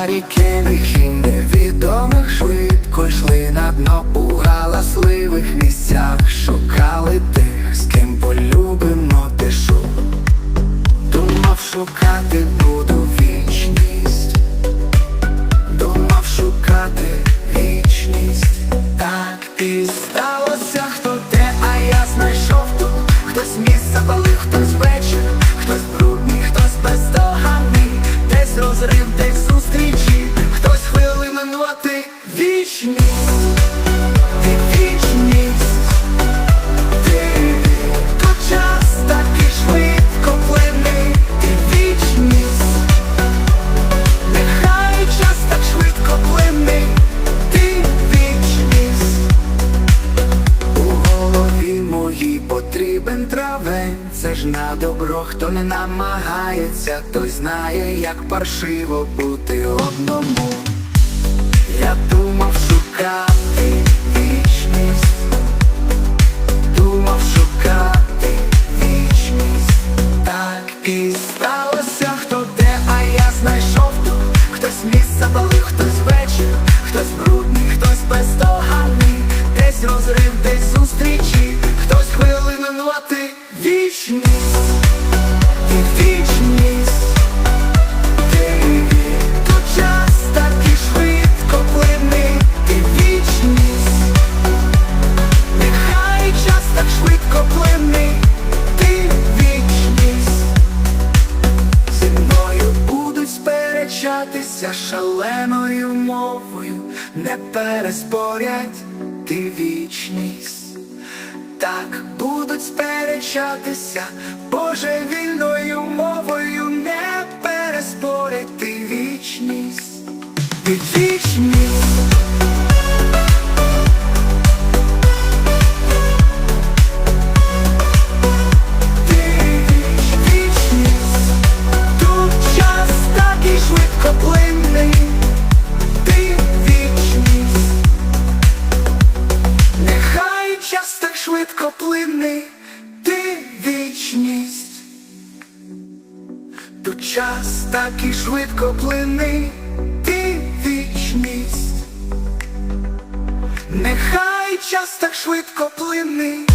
Марікених і невідомих швидко йшли на дно у галасливих місцях, шукали тих, з ким полюбимо тишу. Думав шукати буду вічність, думав шукати вічність. Так і сталося, хто де, а я знайшов тут. Хтось місце палив, хтось вечір, вічність, такий швидко плине, ти вічність, нехай час так швидко плине, ти вічність. У голові моїй потрібен травень, це ж на добро, хто не намагається, той знає, як паршиво бути одному. Я думав шукати сперечатися шаленою мовою, не переспорять ти вічність. Так будуть сперечатися божевільною мовою, не переспорять ти вічність, ти вічність. Швидко плине, ти вічність, то час такий швидко плине, ти вічність, нехай час так швидко плине.